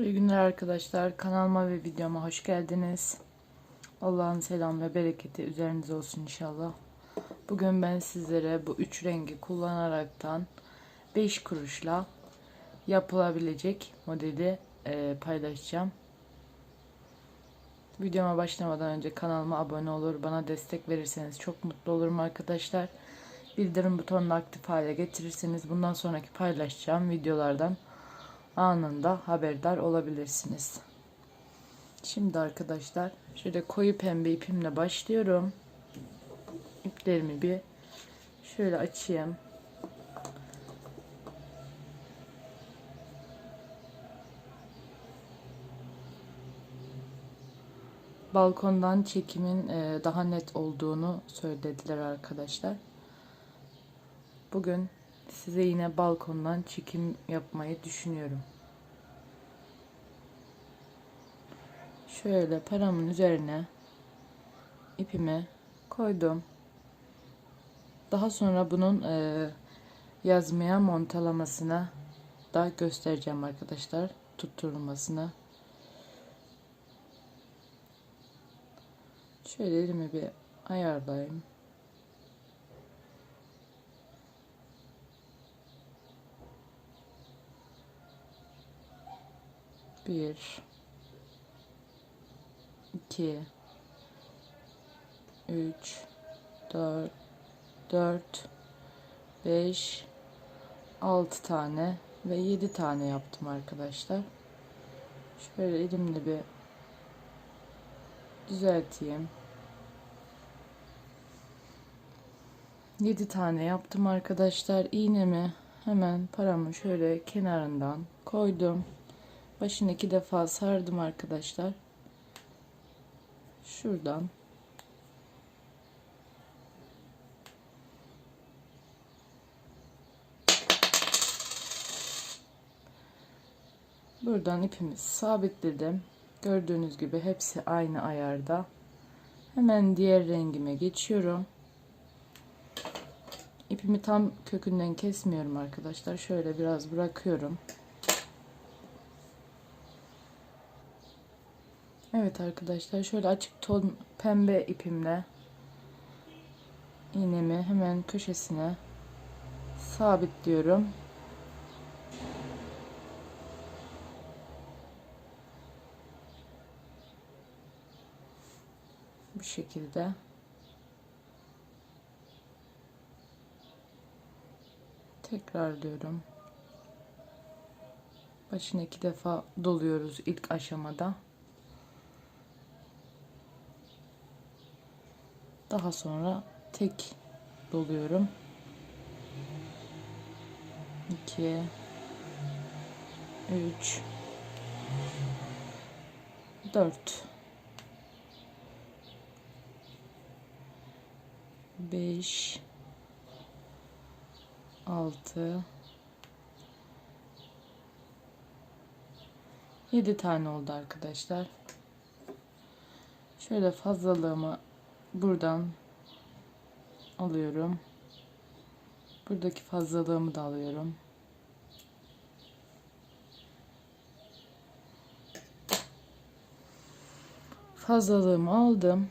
İyi günler arkadaşlar. Kanalıma ve videoma hoş geldiniz. Allah'ın selam ve bereketi üzerinize olsun inşallah. Bugün ben sizlere bu üç rengi kullanaraktan 5 kuruşla yapılabilecek modeli e, paylaşacağım. Videoma başlamadan önce kanalıma abone olur, bana destek verirseniz çok mutlu olurum arkadaşlar. Bildirim butonunu aktif hale getirirseniz bundan sonraki paylaşacağım videolardan anında haberdar olabilirsiniz. Şimdi arkadaşlar şöyle koyu pembe ipimle başlıyorum. İplerimi bir şöyle açayım. Balkondan çekimin e, daha net olduğunu söylediler arkadaşlar. Bugün size yine balkondan çekim yapmayı düşünüyorum. Şöyle paramın üzerine ipimi koydum. Daha sonra bunun e, yazmaya montalamasına da göstereceğim arkadaşlar. Tutturulmasına. Şöyle elimi bir ayarlayayım. Bir, iki, üç, dört, dört, beş, altı tane ve yedi tane yaptım arkadaşlar. Şöyle elimle bir düzelteyim. 7 tane yaptım arkadaşlar. İğnemi hemen paramın şöyle kenarından koydum. Başını iki defa sardım arkadaşlar. Şuradan Buradan ipimi sabitledim. Gördüğünüz gibi hepsi aynı ayarda. Hemen diğer rengime geçiyorum. İpimi tam kökünden kesmiyorum arkadaşlar. Şöyle biraz bırakıyorum. Evet arkadaşlar şöyle açık ton pembe ipimle iğnemi hemen köşesine sabitliyorum. Bu şekilde. Tekrar diyorum. Başına iki defa doluyoruz ilk aşamada. Daha sonra tek doluyorum. 2 3 4 5 6 7 tane oldu arkadaşlar. Şöyle fazlalığımı buradan alıyorum. Buradaki fazlalığımı da alıyorum. Fazlalığımı aldım.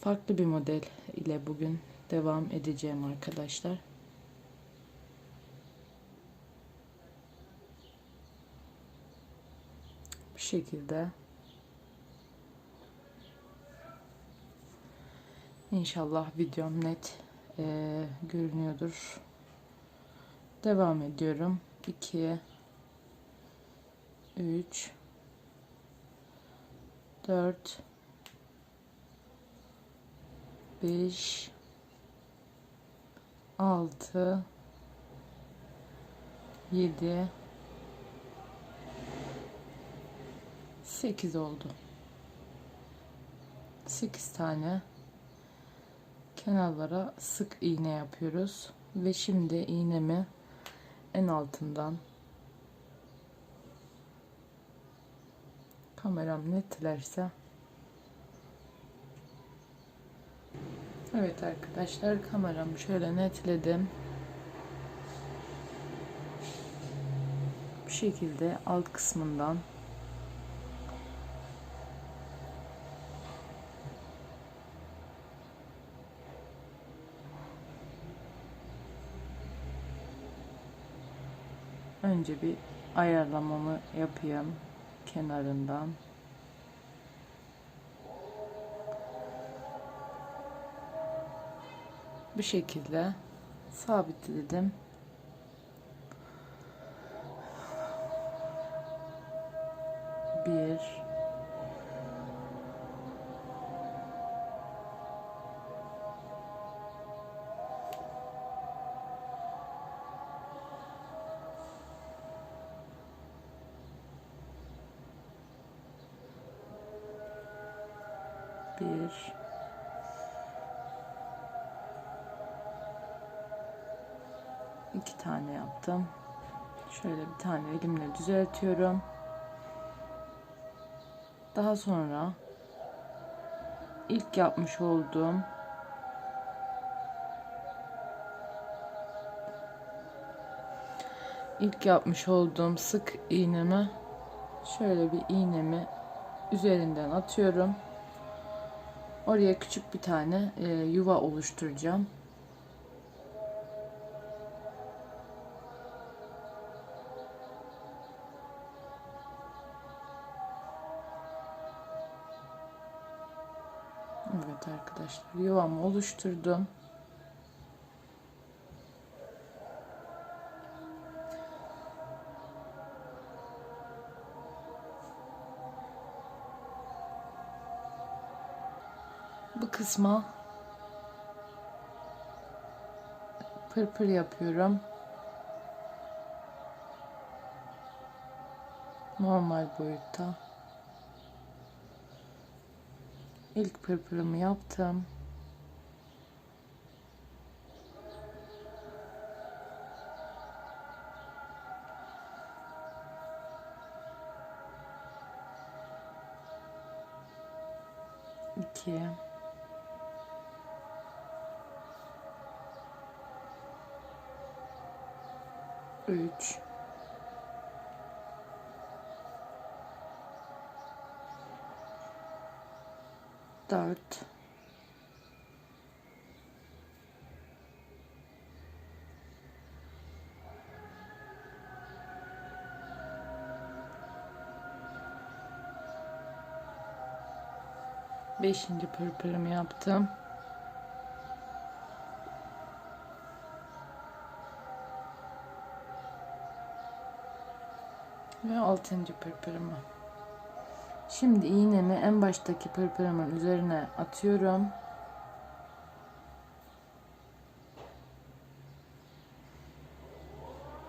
Farklı bir model ile bugün devam edeceğim arkadaşlar. Bu şekilde İnşallah videom net e, görünüyordur. Devam ediyorum. 2 3 4 5 6 7 8 oldu. 8 tane kenarlara sık iğne yapıyoruz. Ve şimdi iğnemi en altından kameram netlerse. Evet arkadaşlar kameramı şöyle netledim. Bu şekilde alt kısmından Önce bir ayarlamamı yapayım kenarından. Bu şekilde sabitledim. Bir iki tane yaptım. Şöyle bir tane elimle düzeltiyorum. Daha sonra ilk yapmış olduğum ilk yapmış olduğum sık iğnemi şöyle bir iğnemi üzerinden atıyorum. Oraya küçük bir tane e, yuva oluşturacağım. Evet arkadaşlar yuvamı oluşturdum. bu kısma pırpır yapıyorum. Normal boyutta. İlk pırpırımı yaptım. ikiye 3 4 5. pırpırımı yaptım. Altıncı pırpırımı. Şimdi iğnemi en baştaki pırpırımın üzerine atıyorum.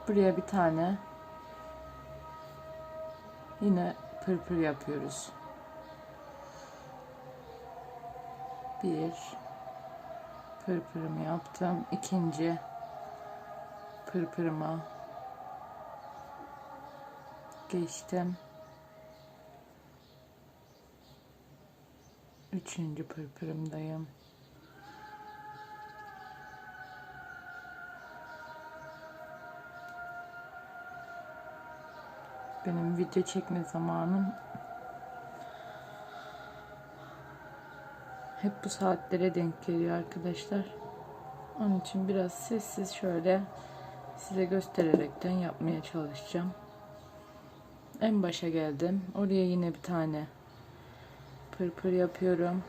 Buraya bir tane yine pırpır yapıyoruz. Bir pırpırımı yaptım. İkinci pırpırıma geçtim. Üçüncü pırpırımdayım. Benim video çekme zamanım hep bu saatlere denk geliyor arkadaşlar. Onun için biraz sessiz şöyle size göstererekten yapmaya çalışacağım. En başa geldim. Oraya yine bir tane pırpır yapıyorum.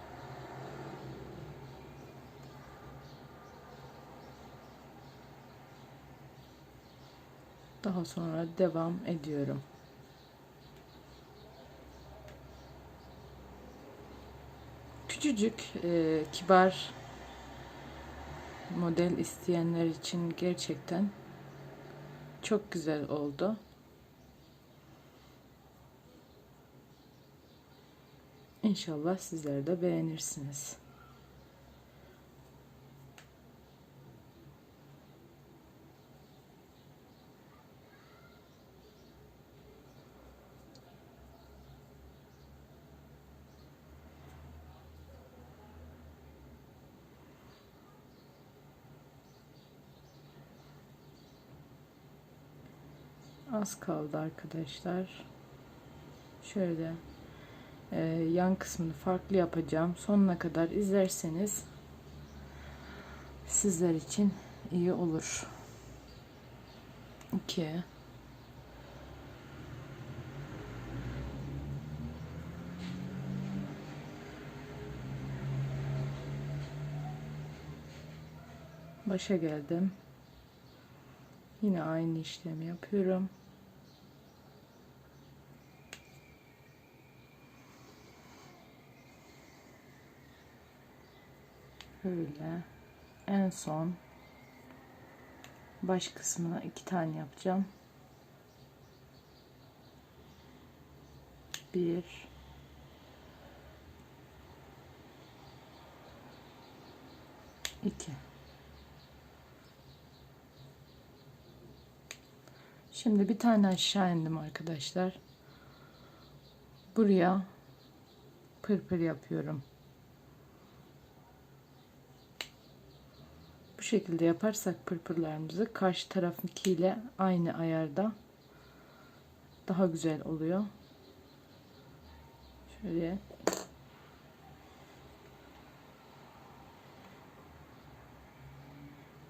Daha sonra devam ediyorum. Küçücük e, kibar model isteyenler için gerçekten çok güzel oldu. İnşallah sizler de beğenirsiniz. Az kaldı arkadaşlar. Şöyle ee, yan kısmını farklı yapacağım. Sonuna kadar izlerseniz sizler için iyi olur. 2 Başa geldim. Yine aynı işlemi yapıyorum. Böyle en son baş kısmına iki tane yapacağım. Bir iki Şimdi bir tane aşağı indim arkadaşlar. Buraya pırpır yapıyorum. Şekilde yaparsak pırpırlarımızı karşı tarafınkiyle aynı ayarda daha güzel oluyor. Şöyle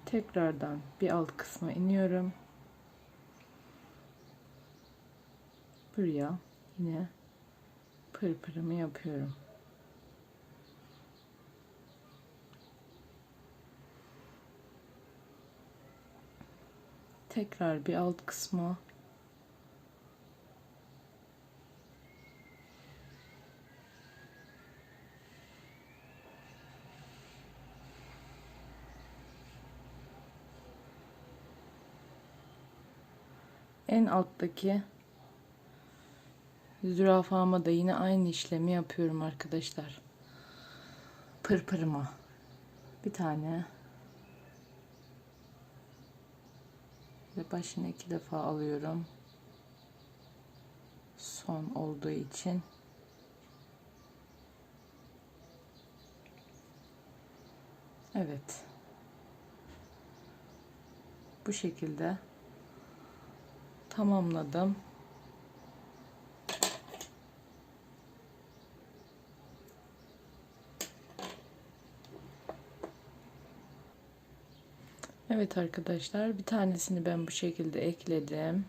tekrardan bir alt kısma iniyorum. Buraya yine pırpırımı yapıyorum. Tekrar bir alt kısma en alttaki zürafama da yine aynı işlemi yapıyorum arkadaşlar. Pırpırıma bir tane ve başını iki defa alıyorum. Son olduğu için Evet. Bu şekilde tamamladım. Evet arkadaşlar bir tanesini ben bu şekilde ekledim.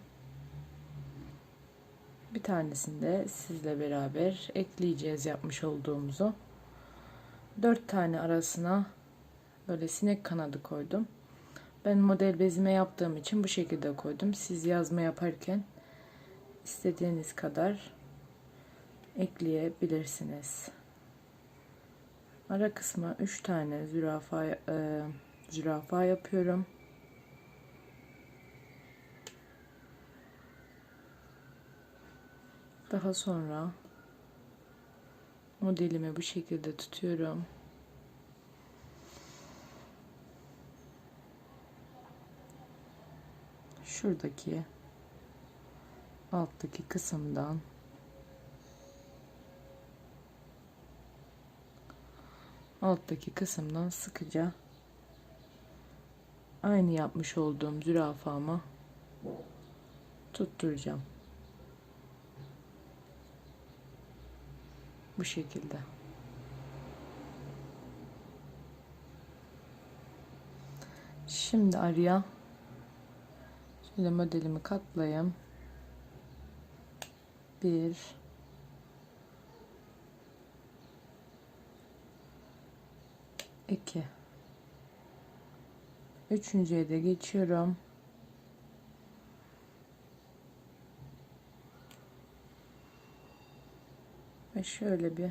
Bir tanesini de sizle beraber ekleyeceğiz yapmış olduğumuzu. Dört tane arasına böyle sinek kanadı koydum. Ben model bezime yaptığım için bu şekilde koydum. Siz yazma yaparken istediğiniz kadar ekleyebilirsiniz. Ara kısma 3 tane zürafa e, zürafa yapıyorum. Daha sonra modelimi bu şekilde tutuyorum. Şuradaki alttaki kısımdan alttaki kısımdan sıkıca aynı yapmış olduğum zürafamı tutturacağım. Bu şekilde. Şimdi araya şöyle modelimi katlayayım. Bir iki Üçüncüye de geçiyorum. Ve şöyle bir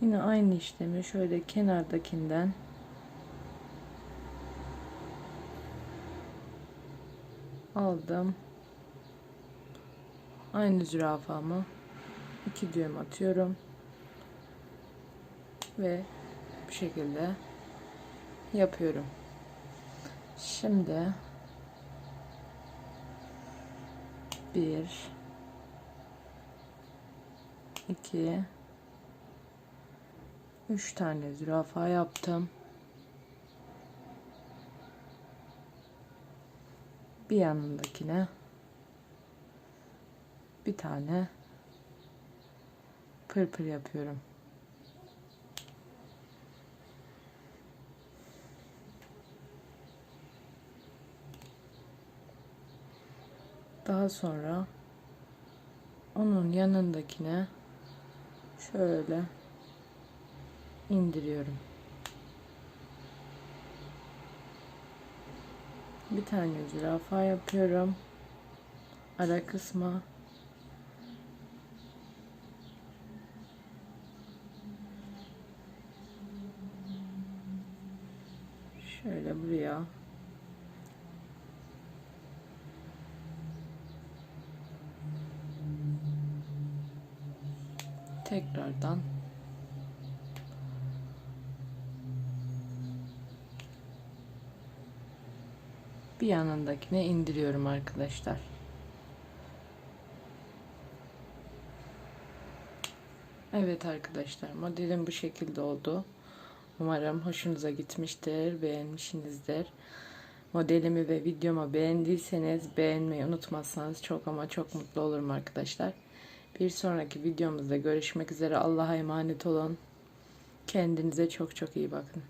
yine aynı işlemi şöyle kenardakinden aldım. Aynı zürafamı iki düğüm atıyorum ve bu şekilde yapıyorum. Şimdi bir iki üç tane zürafa yaptım. Bir yanındakine bir tane pırpır yapıyorum. Daha sonra onun yanındakine şöyle indiriyorum. Bir tane zürafa yapıyorum. Ara kısma Tekrardan bir yanındakine indiriyorum arkadaşlar. Evet arkadaşlar modelim bu şekilde oldu. Umarım hoşunuza gitmiştir, beğenmişsinizdir. Modelimi ve videomu beğendiyseniz beğenmeyi unutmazsanız çok ama çok mutlu olurum arkadaşlar. Bir sonraki videomuzda görüşmek üzere. Allah'a emanet olun. Kendinize çok çok iyi bakın.